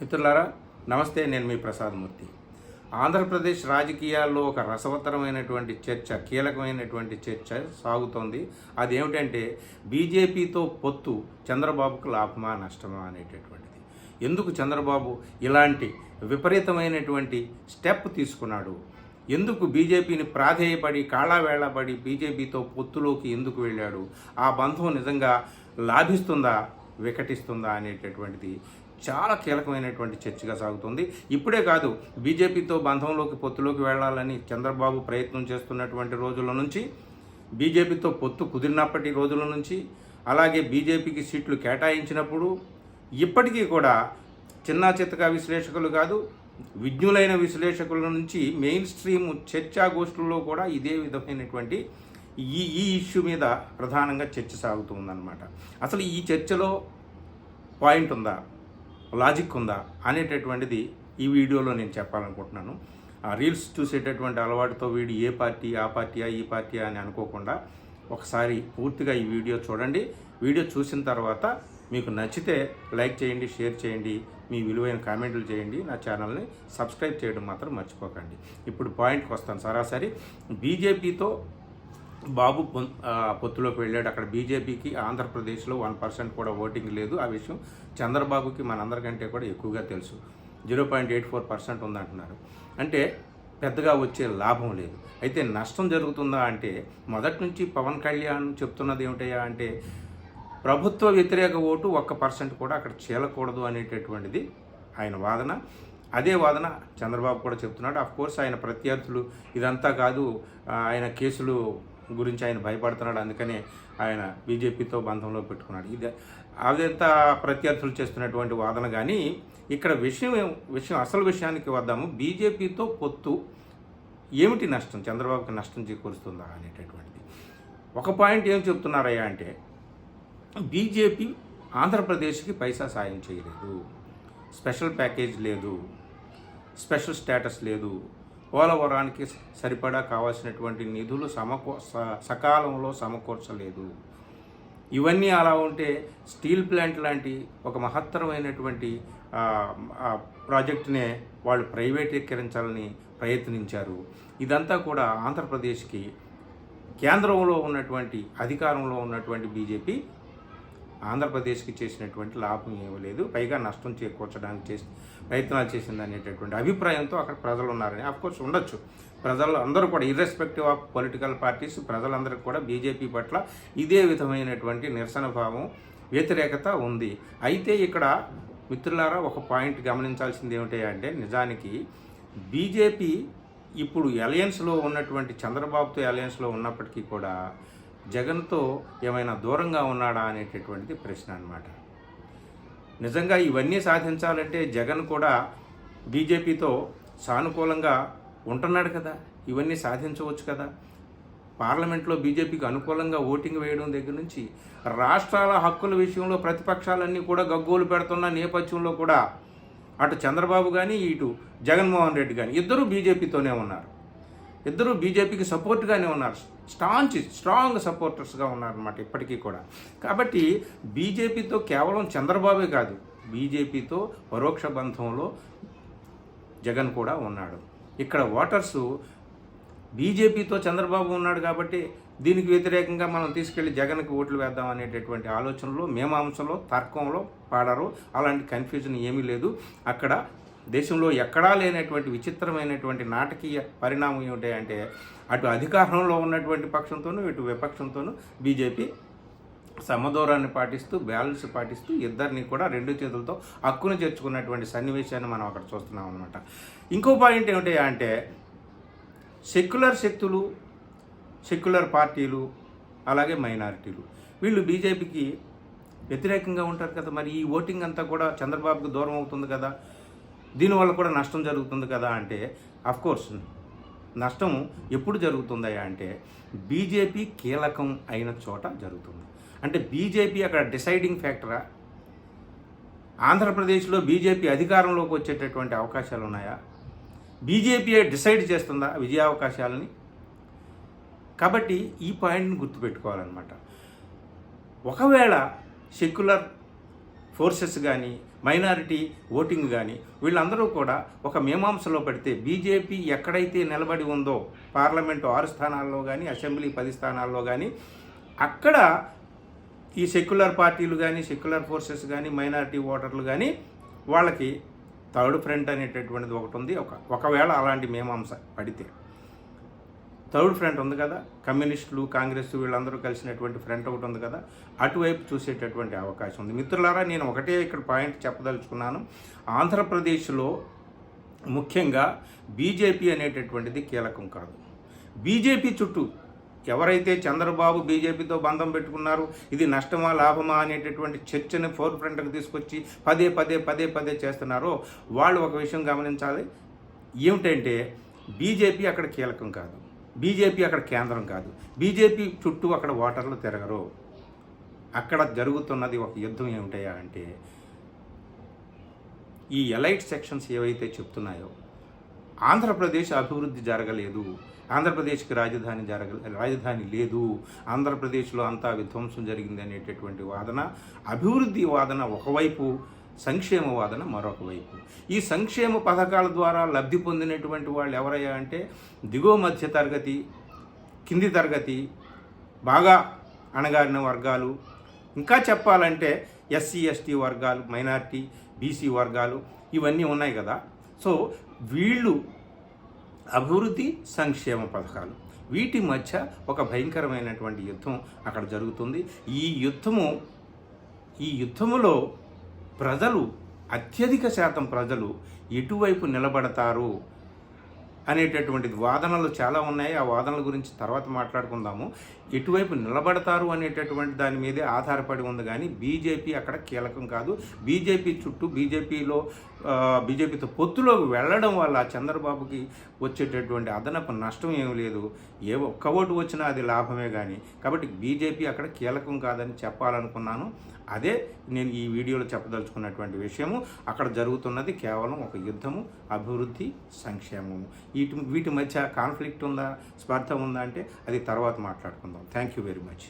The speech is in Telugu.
మిత్రులారా నమస్తే నేను మీ ప్రసాద్ మూర్తి. ఆంధ్రప్రదేశ్ రాజకీయాల్లో ఒక రసవత్తరమైనటువంటి చర్చ కీలకమైనటువంటి చర్చ సాగుతోంది. అదేమిటంటే బీజేపీతో పొత్తు చంద్రబాబుకు లాభమా నష్టమా అనేటటువంటిది. ఎందుకు చంద్రబాబు ఇలాంటి విపరీతమైనటువంటి స్టెప్ తీసుకున్నాడు? ఎందుకు బీజేపీని ప్రాధేయపడి కాళావేళపడి బీజేపీతో పొత్తులోకి ఎందుకు వెళ్ళాడు? ఆ బంధం నిజంగా లాభిస్తుందా వికటిస్తుందా అనేటటువంటిది చాలా కీలకమైనటువంటి చర్చగా సాగుతుంది. ఇప్పుడే కాదు బీజేపీతో బంధంలోకి పొత్తులోకి వెళ్ళాలని చంద్రబాబు ప్రయత్నం చేస్తున్నటువంటి రోజుల నుంచి బీజేపీతో పొత్తు కుదిరినప్పటి రోజుల నుంచి అలాగే బీజేపీకి సీట్లు కేటాయించినప్పుడు ఇప్పటికీ కూడా చిన్న చిత్తగా విశ్లేషకులు కాదు విజ్ఞులైన విశ్లేషకుల నుంచి మెయిన్ స్ట్రీమ్ చర్చాగోష్ఠుల్లో కూడా ఇదే విధమైనటువంటి ఈ ఈ ఇష్యూ మీద ప్రధానంగా చర్చ సాగుతుందన్నమాట. అసలు ఈ చర్చలో పాయింట్ ఉందా? లాజిక్ ఉందా అనేటటువంటిది ఈ వీడియోలో నేను చెప్పాలనుకుంటున్నాను. ఆ రీల్స్ చూసేటటువంటి అలవాటుతో వీడు ఏ పార్టీ ఆ పార్టీయా ఈ పార్టీయా అని అనుకోకుండా ఒకసారి పూర్తిగా ఈ వీడియో చూడండి. వీడియో చూసిన తర్వాత మీకు నచ్చితే లైక్ చేయండి షేర్ చేయండి మీ విలువైన కామెంట్లు చేయండి. నా ఛానల్ని సబ్స్క్రైబ్ చేయడం మాత్రం మర్చిపోకండి. ఇప్పుడు పాయింట్కి వస్తాను. సరాసరి బీజేపీతో బాబు పొత్తులోకి వెళ్ళాడు. అక్కడ బీజేపీకి ఆంధ్రప్రదేశ్లో వన్ పర్సెంట్ కూడా ఓటింగ్ లేదు. ఆ విషయం చంద్రబాబుకి మనందరికంటే కూడా ఎక్కువగా తెలుసు. Zero point eight four percent ఉందంటున్నారు. అంటే పెద్దగా వచ్చే లాభం లేదు. అయితే నష్టం జరుగుతుందా అంటే మొదటి నుంచి పవన్ కళ్యాణ్ చెప్తున్నది ఏమిటయ్యా అంటే ప్రభుత్వ వ్యతిరేక ఓటు ఒక్క పర్సెంట్ కూడా అక్కడ చీలకూడదు అనేటటువంటిది ఆయన వాదన. అదే వాదన చంద్రబాబు కూడా చెప్తున్నాడు. అఫ్ కోర్స్ ఆయన ప్రత్యర్థులు ఇదంతా కాదు. ఆయన కేసులు గురించి ఆయన భయపడుతున్నాడు. అందుకనే ఆయన బీజేపీతో బంధంలో పెట్టుకున్నాడు. ఇది అదంతా ప్రత్యర్థులు చేస్తున్నటువంటి వాదన కానీ ఇక్కడ విషయం విషయం అసలు విషయానికి వద్దాము. బీజేపీతో పొత్తు ఏమిటి నష్టం? చంద్రబాబుకి నష్టం చేకూరుస్తుందా అనేటటువంటిది. ఒక పాయింట్ ఏం చెప్తున్నారయ్యా అంటే బీజేపీ ఆంధ్రప్రదేశ్కి పైసా సాయం చేయలేదు. స్పెషల్ ప్యాకేజ్ లేదు. స్పెషల్ స్టేటస్ లేదు. పోలవరానికి సరిపడా కావాల్సినటువంటి నిధులు సమకూ స- సకాలంలో సమకూర్చలేదు. ఇవన్నీ అలా ఉంటే స్టీల్ ప్లాంట్ లాంటి ఒక మహత్తరమైనటువంటి ప్రాజెక్టునే వాళ్ళు ప్రైవేటీకరించాలని ప్రయత్నించారు. ఇదంతా కూడా ఆంధ్రప్రదేశ్కి కేంద్రంలో ఉన్నటువంటి అధికారంలో ఉన్నటువంటి బీజేపీ ఆంధ్రప్రదేశ్కి చేసినటువంటి లాభం ఏమీ లేదు. పైగా నష్టం చేకూర్చడానికి చేసి ప్రయత్నాలు చేసింది అనేటటువంటి అభిప్రాయంతో అక్కడ ప్రజలు ఉన్నారని కోర్స్ ఉండొచ్చు. ప్రజలు అందరూ కూడా ఇర్రెస్పెక్టివ్ ఆఫ్ పొలిటికల్ పార్టీస్ ప్రజలందరికీ కూడా బీజేపీ పట్ల ఇదే విధమైనటువంటి నిరసన భావం వ్యతిరేకత ఉంది. అయితే ఇక్కడ మిత్రులారా ఒక పాయింట్ గమనించాల్సింది ఏమిటి అంటే నిజానికి బీజేపీ ఇప్పుడు అలయన్స్లో ఉన్నటువంటి చంద్రబాబుతో అలయన్స్లో ఉన్నప్పటికీ కూడా జగన్తో ఏమైనా దూరంగా ఉన్నాడా అనేటటువంటిది ప్రశ్న అన్నమాట. నిజంగా ఇవన్నీ సాధించాలంటే జగన్ కూడా బీజేపీతో సానుకూలంగా ఉంటున్నాడు కదా. ఇవన్నీ సాధించవచ్చు కదా. పార్లమెంట్లో బీజేపీకి అనుకూలంగా ఓటింగ్ వేయడం దగ్గర నుంచి రాష్ట్రాల హక్కుల విషయంలో ప్రతిపక్షాలన్నీ కూడా గగ్గోలు పెడుతున్న నేపథ్యంలో కూడా అటు చంద్రబాబు కానీ ఇటు జగన్మోహన్ రెడ్డి కానీ ఇద్దరూ బీజేపీతోనే ఉన్నారు. ఇద్దరు బీజేపీకి సపోర్ట్గానే ఉన్నారు. స్టాంచ్ స్ట్రాంగ్ సపోర్టర్స్గా ఉన్నారన్నమాట ఇప్పటికీ కూడా. కాబట్టి బీజేపీతో కేవలం చంద్రబాబే కాదు బీజేపీతో పరోక్ష బంధంలో జగన్ కూడా ఉన్నాడు. ఇక్కడ ఓటర్సు బీజేపీతో చంద్రబాబు ఉన్నాడు కాబట్టి దీనికి వ్యతిరేకంగా మనం తీసుకెళ్ళి జగన్కి ఓట్లు వేద్దాం అనేటటువంటి ఆలోచనలో మేమాంసంలో తర్కంలో పాడరు. అలాంటి కన్ఫ్యూజన్ ఏమీ లేదు. అక్కడ దేశంలో ఎక్కడా లేనటువంటి విచిత్రమైనటువంటి నాటకీయ పరిణామం ఏమిటి అంటే అటు అధికారంలో ఉన్నటువంటి పక్షంతోనూ ఇటు విపక్షంతోనూ బీజేపీ సమదూరాన్ని పాటిస్తూ బ్యాలెన్స్ పాటిస్తూ ఇద్దరిని కూడా రెండు చేతులతో హక్కును చేర్చుకున్నటువంటి సన్నివేశాన్ని మనం అక్కడ చూస్తున్నాం అనమాట ఇంకో పాయింట్ ఏమిటి అంటే సెక్యులర్ శక్తులు సెక్యులర్ పార్టీలు అలాగే మైనారిటీలు. వీళ్ళు బీజేపీకి వ్యతిరేకంగా ఉంటారు కదా మరి. ఈ ఓటింగ్ అంతా కూడా చంద్రబాబుకు దూరం అవుతుంది కదా. దీనివల్ల కూడా నష్టం జరుగుతుంది కదా అంటే కోర్స్ నష్టం ఎప్పుడు జరుగుతుందా అంటే బీజేపీ కీలకం అయిన చోట జరుగుతుంది. అంటే బీజేపీ అక్కడ డిసైడింగ్ ఫ్యాక్టరా ఆంధ్రప్రదేశ్లో బీజేపీ అధికారంలోకి వచ్చేటటువంటి అవకాశాలు ఉన్నాయా? బీజేపీ డిసైడ్ చేస్తుందా విజయావకాశాలని? కాబట్టి ఈ పాయింట్ని గుర్తుపెట్టుకోవాలన్నమాట. ఒకవేళ సెక్యులర్ ఫోర్సెస్ కానీ మైనారిటీ ఓటింగ్ కానీ వీళ్ళందరూ కూడా ఒక మీమాంసలో పడితే బీజేపీ ఎక్కడైతే నిలబడి ఉందో పార్లమెంటు ఆరు స్థానాల్లో కానీ అసెంబ్లీ పది స్థానాల్లో కానీ అక్కడ ఈ సెక్యులర్ పార్టీలు కానీ సెక్యులర్ ఫోర్సెస్ కానీ మైనారిటీ ఓటర్లు కానీ వాళ్ళకి థర్డ్ ఫ్రంట్ అనేటటువంటిది ఒకటి ఉంది. ఒక ఒకవేళ అలాంటి మీమాంస పడితే. థర్డ్ ఫ్రంట్ ఉంది కదా కమ్యూనిస్టులు కాంగ్రెస్ వీళ్ళందరూ కలిసినటువంటి ఫ్రంట్ ఒకటి ఉంది కదా అటువైపు చూసేటటువంటి అవకాశం ఉంది. మిత్రులారా నేను ఒకటే ఇక్కడ పాయింట్ చెప్పదలుచుకున్నాను. ఆంధ్రప్రదేశ్లో ముఖ్యంగా బీజేపీ అనేటటువంటిది కీలకం కాదు. బీజేపీ చుట్టూ ఎవరైతే చంద్రబాబు బీజేపీతో బంధం పెట్టుకున్నారు ఇది నష్టమా లాభమా అనేటటువంటి చర్చని ఫోర్ ఫ్రంట్కి తీసుకొచ్చి పదే పదే పదే పదే చేస్తున్నారో వాళ్ళు ఒక విషయం గమనించాలి. ఏమిటంటే బీజేపీ అక్కడ కీలకం కాదు. బీజేపీ అక్కడ కేంద్రం కాదు. బీజేపీ చుట్టూ అక్కడ ఓటర్లు తిరగరు. అక్కడ జరుగుతున్నది ఒక యుద్ధం ఏమిటయా అంటే ఈ ఎలైట్ సెక్షన్స్ ఏవైతే చెప్తున్నాయో ఆంధ్రప్రదేశ్ అభివృద్ధి జరగలేదు. ఆంధ్రప్రదేశ్కి రాజధాని జరగ రాజధాని లేదు. ఆంధ్రప్రదేశ్లో అంతా విధ్వంసం జరిగింది అనేటటువంటి వాదన అభివృద్ధి వాదన ఒకవైపు సంక్షేమవాదన మరొక వైపు. ఈ సంక్షేమ పథకాల ద్వారా లబ్ధి పొందినటువంటి వాళ్ళు ఎవరయ్యా అంటే దిగువ మధ్య తరగతి కింది తరగతి బాగా అణగారిన వర్గాలు ఇంకా చెప్పాలంటే ఎస్సీ ఎస్టీ వర్గాలు మైనార్టీ బీసీ వర్గాలు ఇవన్నీ ఉన్నాయి కదా. సో వీళ్ళు అభివృద్ధి సంక్షేమ పథకాలు. వీటి మధ్య ఒక భయంకరమైనటువంటి యుద్ధం అక్కడ జరుగుతుంది. ఈ యుద్ధము ఈ యుద్ధములో ప్రజలు అత్యధిక శాతం ప్రజలు ఎటువైపు నిలబడతారు అనేటటువంటి వాదనలు చాలా ఉన్నాయి. ఆ వాదనల గురించి తర్వాత మాట్లాడుకుందాము. ఎటువైపు నిలబడతారు అనేటటువంటి దాని మీదే ఆధారపడి ఉంది కానీ బీజేపీ అక్కడ కీలకం కాదు. బీజేపీ చుట్టూ బీజేపీలో బీజేపీతో పొత్తులోకి వెళ్ళడం వల్ల చంద్రబాబుకి వచ్చేటటువంటి అదనపు నష్టం ఏమి లేదు. ఏ ఒక్క ఓటు వచ్చినా అది లాభమే కానీ కాబట్టి బీజేపీ అక్కడ కీలకం కాదని చెప్పాలనుకున్నాను. అదే నేను ఈ వీడియోలో చెప్పదలుచుకున్నటువంటి విషయము. అక్కడ జరుగుతున్నది కేవలం ఒక యుద్ధము అభివృద్ధి సంక్షేమము. వీటి వీటి మధ్య కాన్ఫ్లిక్ట్ ఉందా? స్పర్ధ ఉందా? అంటే అది తర్వాత మాట్లాడుకుందాం. Thank you very much